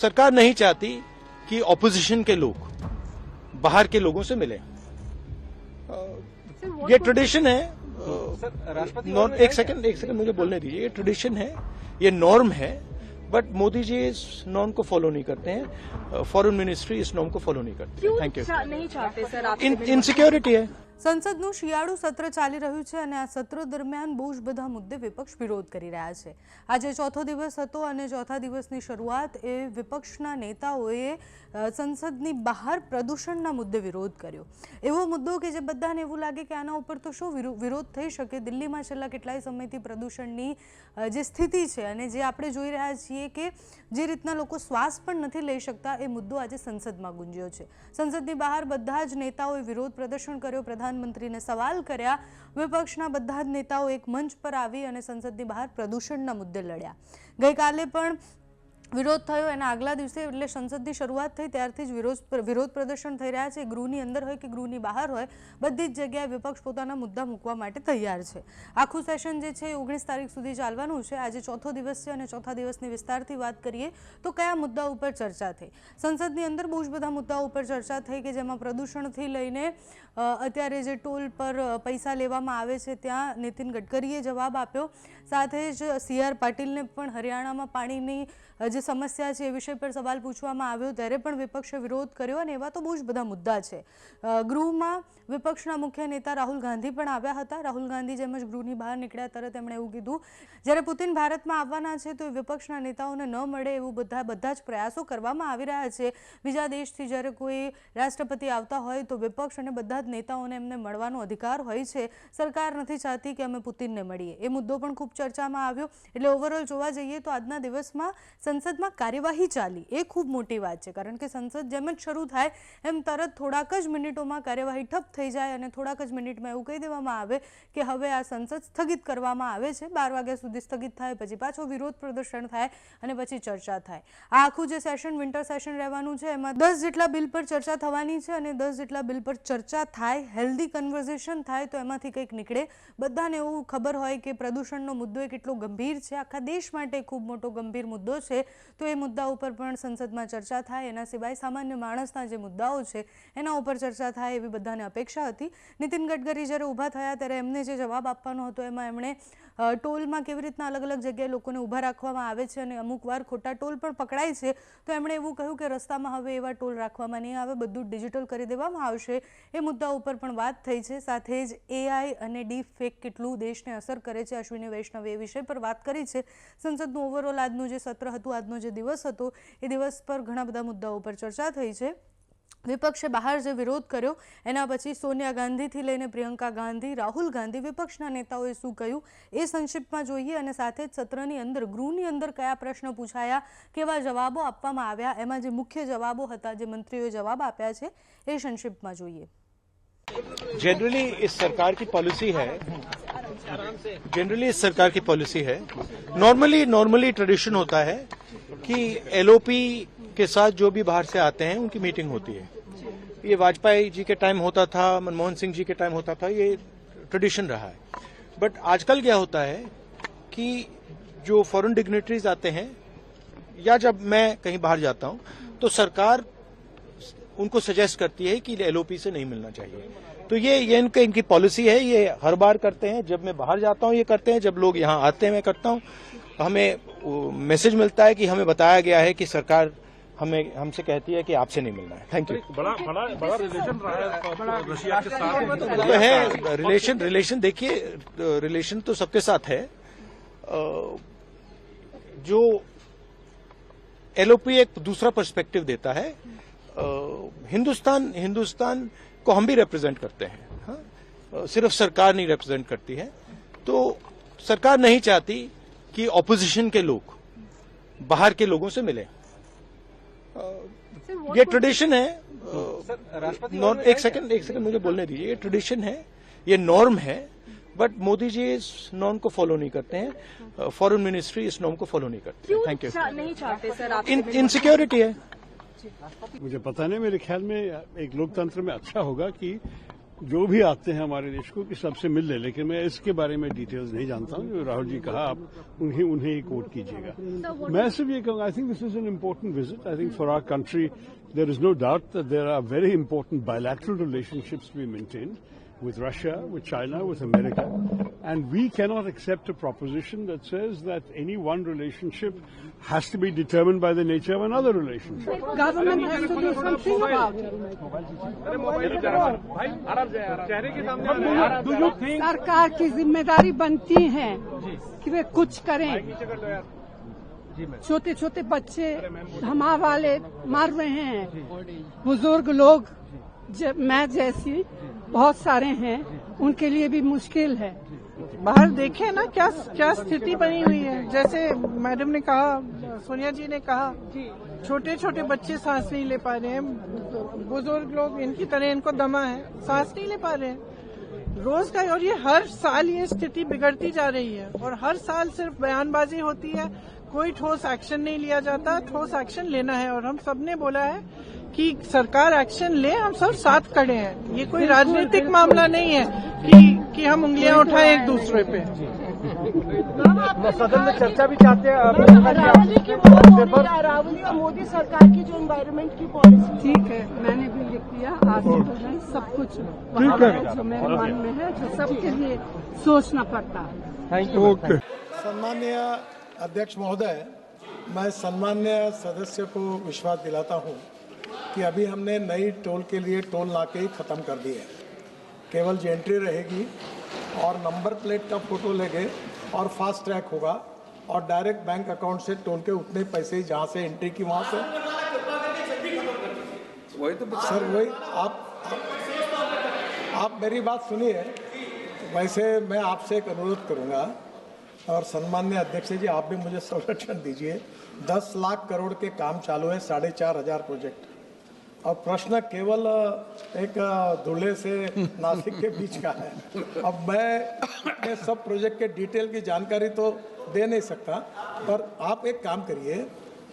सरकार नहीं चाहती कि ऑपोजिशन के लोग बाहर के लोगों से मिले। ये ट्रेडिशन है एक सेकंड एक सेकंड मुझे बोलने दीजिए। ये ट्रेडिशन है ये नॉर्म है बट मोदी जी इस नॉर्म को फॉलो नहीं करते हैं। फॉरेन मिनिस्ट्री इस नॉर्म को फॉलो नहीं करते। थैंक यू नहीं चाहते सर इनसिक्योरिटी है। સંસદનું શિયાળુ સત્ર ચાલી રહ્યું છે અને આ સત્ર દરમિયાન બહુ જ બધા મુદ્દે વિપક્ષ વિરોધ કરી રહ્યા છે. આજે ચોથો દિવસ હતો અને ચોથા દિવસની શરૂઆત એ વિપક્ષના નેતાઓએ સંસદની બહાર પ્રદૂષણના મુદ્દે વિરોધ કર્યો. એવો મુદ્દો કે જે બધાને એવું લાગે કે આના ઉપર તો શું વિરો- વિરોધ થઈ શકે? દિલ્હીમાં છેલ્લા કેટલાય સમયથી પ્રદૂષણની જે સ્થિતિ છે અને જે આપણે જોઈ રહ્યા છીએ કે જે રીતના લોકો શ્વાસ પણ નથી લઈ શકતા, એ મુદ્દો આજે સંસદમાં ગુંજ્યો છે. સંસદની બહાર બધા જ નેતાઓએ વિરોધ પ્રદર્શન કર્યો. પ્રધાનમંત્રીને સવાલ કર્યા. વિપક્ષના બધા જ નેતાઓ એક મંચ પર આવી અને સંસદની બહાર પ્રદૂષણના મુદ્દે લડ્યા. ગઈકાલે પણ વિરોધ થયો એના આગલા દિવસે એટલે સંસદની શરૂઆત થઈ ત્યારથી જ વિરોધ વિરોધ પ્રદર્શન થઈ રહ્યા છે. ગૃહની અંદર હોય કે ગૃહની બહાર હોય બધી જ જગ્યાએ વિપક્ષ પોતાના મુદ્દા મૂકવા માટે તૈયાર છે. આખું સેશન જે છે એ ઓગણીસ તારીખ સુધી ચાલવાનું છે. આજે ચોથો દિવસ છે અને ચોથા દિવસની વિસ્તારથી વાત કરીએ તો કયા મુદ્દા ઉપર ચર્ચા થઈ? સંસદની અંદર બહુ જ બધા મુદ્દાઓ ઉપર ચર્ચા થઈ કે જેમાં પ્રદૂષણથી લઈને અત્યારે જે ટોલ પર પૈસા લેવામાં આવે છે ત્યાં નીતિન ગડકરીએ જવાબ આપ્યો. સાથે જ સી આર પાટીલને પણ હરિયાણામાં પાણીની અ, જે સમસ્યા છે એ વિષય પર સવાલ પૂછવામાં આવ્યો, ત્યારે પણ વિપક્ષે વિરોધ કર્યો અને એવા તો બહુ જ બધા મુદ્દા છે. ગૃહમાં વિપક્ષના મુખ્ય નેતા રાહુલ ગાંધી પણ આવ્યા હતા. રાહુલ ગાંધી જેમ જ ગૃહની બહાર નીકળ્યા તરત એમણે એવું કીધું, જ્યારે પુતિન ભારતમાં આવવાના છે તો વિપક્ષના નેતાઓને ન મળે એવું બધા બધા જ પ્રયાસો કરવામાં આવી રહ્યા છે. બીજા દેશથી જ્યારે કોઈ રાષ્ટ્રપતિ આવતા હોય તો વિપક્ષ અને બધા જ નેતાઓને એમને મળવાનો અધિકાર હોય છે. સરકાર નથી ચાહતી કે અમે પુતિનને મળીએ. એ મુદ્દો પણ ખૂબ ચર્ચામાં આવ્યો. એટલે ઓવરઓલ જોવા જઈએ તો આજના દિવસમાં સંસદમાં કાર્યવાહી ચાલી. એ ખૂબ મોટી વાત છે, કારણ કે સંસદ જેમ જ શરૂ થાય, એમ તરત થોડાક જ મિનિટોમાં કાર્યવાહી ઠપ થઈ જાય અને થોડાક જ મિનિટમાં એવું કહી દેવામાં આવે કે હવે આ સંસદ સ્થગિત કરવામાં આવે છે. બાર વાગ્યા સુધી સ્થગિત થાય, પછી પાછો વિરોધ પ્રદર્શન થાય અને પછી ચર્ચા થાય. આ આખું જે સેશન, વિન્ટર સેશન રહેવાનું છે, એમાં દસ જેટલા બિલ પર ચર્ચા થવાની છે અને દસ જેટલા બિલ પર ચર્ચા થાય, હેલ્ધી કન્વર્ઝેશન થાય, તો એમાંથી કંઈક નીકળે. બધાને એવું ખબર હોય કે પ્રદૂષણનો મુદ્દો એ કેટલો ગંભીર છે. આખા દેશ માટે ખૂબ મોટો ગંભીર મુદ્દો છે. તો એ મુદ્દા ઉપર પણ સંસદમાં ચર્ચા થાય. એના સિવાય સામાન્ય માણસના જે મુદ્દાઓ છે, એના ઉપર ચર્ચા થાય એવી બધાને અપેક્ષા હતી. નીતિન ગડકરી જ્યારે ઊભા થયા ત્યારે એમને જે જવાબ આપવાનો હતો, એમાં એમણે ટોલમાં કેવી રીતના અલગ અલગ જગ્યાએ લોકોને ઊભા રાખવામાં આવે છે અને અમુક વાર ખોટા ટોલ પણ પકડાય છે, તો એમણે એવું કહ્યું કે રસ્તામાં હવે એવા ટોલ રાખવામાં નહીં આવે, બધું ડિજિટલ કરી દેવામાં આવશે. એ મુદ્દા ઉપર પણ વાત થઈ છે. સાથે જ એઆઈ અને ડીપ ફેક કેટલું દેશને અસર કરે છે, અશ્વિની વૈષ્ણવે એ વિષય પર વાત કરી છે. સંસદનું ઓવરઓલ આજનું જે સત્ર હતું, આજનો જે દિવસ હતો એ દિવસ પર ઘણા બધા મુદ્દાઓ પર ચર્ચા થઈ છે વિપક્ષે બહાર જે વિરોધ કર્યો એના પછી સોનિયા ગાંધીથી લઈને પ્રિયંકા ગાંધી રાહુલ ગાંધી વિપક્ષના નેતાઓએ શું કહ્યું એ સંક્ષિપ્તમાં જોઈએ અને સાથે જ સત્રની અંદર ગૃહની અંદર કયા પ્રશ્ન પૂછાયા કેવા જવાબો આપવામાં આવ્યા એમાં જે મુખ્ય જવાબો હતા જે મંત્રીઓએ જવાબ આપ્યા છે એ સંક્ષિપ્તમાં જોઈએ जनरली इस सरकार की पॉलिसी है जनरली इस सरकार की पॉलिसी है नॉर्मली नॉर्मली ट्रेडिशन होता है कि एलओपी के साथ जो भी बाहर से आते हैं, उनकी मीटिंग होती है। ये वाजपेयी जी के टाइम होता था, मनमोहन सिंह जी के टाइम होता था, ये ट्रेडिशन रहा है। बट आजकल क्या होता है कि जो फॉरेन डिग्नेटरीज आते हैं, या जब मैं कहीं बाहर जाता हूँ तो सरकार उनको सजेस्ट करती है कि एलओपी से नहीं मिलना चाहिए। तो ये ये इनके, इनकी पॉलिसी है, ये हर बार करते हैं। जब मैं बाहर जाता हूँ, ये करते हैं। जब लोग यहाँ आते हैं, मैं करता हूँ। हमें मैसेज मिलता है कि हमें बताया गया है कि सरकार हमें हमसे कहती है कि आपसे नहीं मिलना है। थैंक यू बड़ा बड़ा बड़ा रिलेशन रहा है रशिया के साथ तो है रिलेशन रिलेशन देखिए रिलेशन तो सबके साथ है। जो एलओपी एक दूसरा पर्सपेक्टिव देता है। हिंदुस्तान हिंदुस्तान को हम भी रिप्रेजेंट करते हैं हाँ? सिर्फ़ सरकार नहीं रिप्रेजेंट करती है। तो सरकार नहीं चाहती कि ऑपोजिशन के लोग बाहर के लोगों से मिले। ये ट्रेडिशन है। नॉर्म एक सेकंड एक सेकंड मुझे बोलने दीजिए। ये ट्रेडिशन है ये नॉर्म है बट मोदी जी इस नॉर्म को फॉलो नहीं करते हैं। फॉरेन मिनिस्ट्री इस नॉर्म को फॉलो नहीं करती। थैंक यू नहीं चाहते सर इनसिक्योरिटी है। मुझे पता नहीं मेरे ख्याल में एक लोकतंत्र में अच्छा होगा कि जो भी आते हैं हमारे देश को कि सबसे मिल ले लेकिन मैं इसके बारे में डिटेल्स नहीं जानता हूँ। जो राहुल जी कहा आप उन्हें उन्हें ही कोट कीजिएगा। मैं सिर्फ़ ये कहूँगा I think this is an important visit I think for our country there is no doubt there are very important bilateral relationships भी maintained. with Russia, with China, with America. And we cannot accept a proposition that says that any one relationship has to be determined by the nature of another relationship. Government has to do something about it. चेहरे के सामने do you think सरकार की जिम्मेदारी बनती है कि वे कुछ करें छोटे छोटे बच्चे धमा वाले मार रहे हैं बुजुर्ग लोग ज- मैं जैसी बहुत सारे हैं, उनके लिए भी मुश्किल है। बाहर देखे ना क्या क्या स्थिति बनी हुई है। जैसे मैडम ने कहा, सोनिया जी ने कहा छोटे छोटे बच्चे सांस नहीं ले पा रहे हैं। बुज़ुर्ग लोग, इनकी तरह इनको दमा है, सांस नहीं ले पा रहे हैं। रोज का, और ये हर साल ये स्थिति बिगड़ती जा रही है। और हर साल सिर्फ़ बयानबाजी होती है, कोई ठोस एक्शन नहीं लिया जाता, ठोस एक्शन लेना है। और हम सबने बोला है कि सरकार एक्शन ले हम सब साथ खड़े हैं। ये कोई राजनीतिक मामला नहीं है कि कि हम उंगलियाँ उठाएँ एक दूसरे पे। सदन में चर्चा भी चाहते हैं अरावली की बहुत हो? रही है अरावली और मोदी सरकार की जो एनवायरमेंट की पॉलिसी ठीक है मैंने भी लिख दिया आज तो है सब कुछ वहाँ है जो मेरे मन में है जो सबके लिए सोचना पड़ता है। सम्मान्य अध्यक्ष महोदय मैं सम्मान्य सदस्य को विश्वास दिलाता हूँ। कि अभी हमने नई टोल के लिए टोल नाके ही खत्म कर दिए केवल जेंट्री रहेगी और नंबर प्लेट का फ़ोटो लेंगे और फास्ट ट्रैक होगा और डायरेक्ट बैंक अकाउंट से टोल के उतने पैसे जहाँ से एंट्री की वहाँ से। वही तो सर वही आप आप, आप मेरी बात सुनिए। वैसे मैं आपसे एक अनुरोध करूँगा और सम्मान्य अध्यक्ष जी आप भी मुझे संरक्षण दीजिए। दस लाख करोड़ के काम चालू है साढ़े चार हज़ार प्रोजेक्ट और प्रश्न केवल एक धुले से नासिक के बीच का है। अब मैं मैं सब प्रोजेक्ट के डिटेल की जानकारी तो दे नहीं सकता पर आप एक काम करिए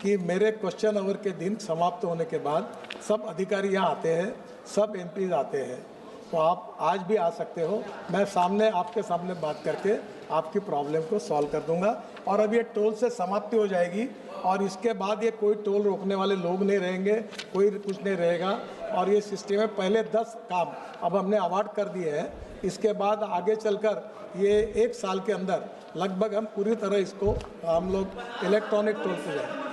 कि मेरे क्वेश्चन आवर के दिन समाप्त होने के बाद सब अधिकारी यहाँ आते हैं सब एम आते हैं। तो आप आज भी आ सकते हो। मैं सामने आपके सामने बात करके आपकी प्रॉब्लम को सॉल्व कर दूँगा। और अब ये टोल से समाप्ति हो जाएगी। और इसके बाद ये कोई टोल रोकने वाले लोग नहीं रहेंगे, कोई कुछ नहीं रहेगा। और ये सिस्टम है पहले दस काम। अब हमने अवार्ड कर दिए हैं। इसके बाद आगे चलकर ये एक साल के अंदर लगभग हम पूरी तरह इसको हम लोग इलेक्ट्रॉनिक टोल से जाएँगे।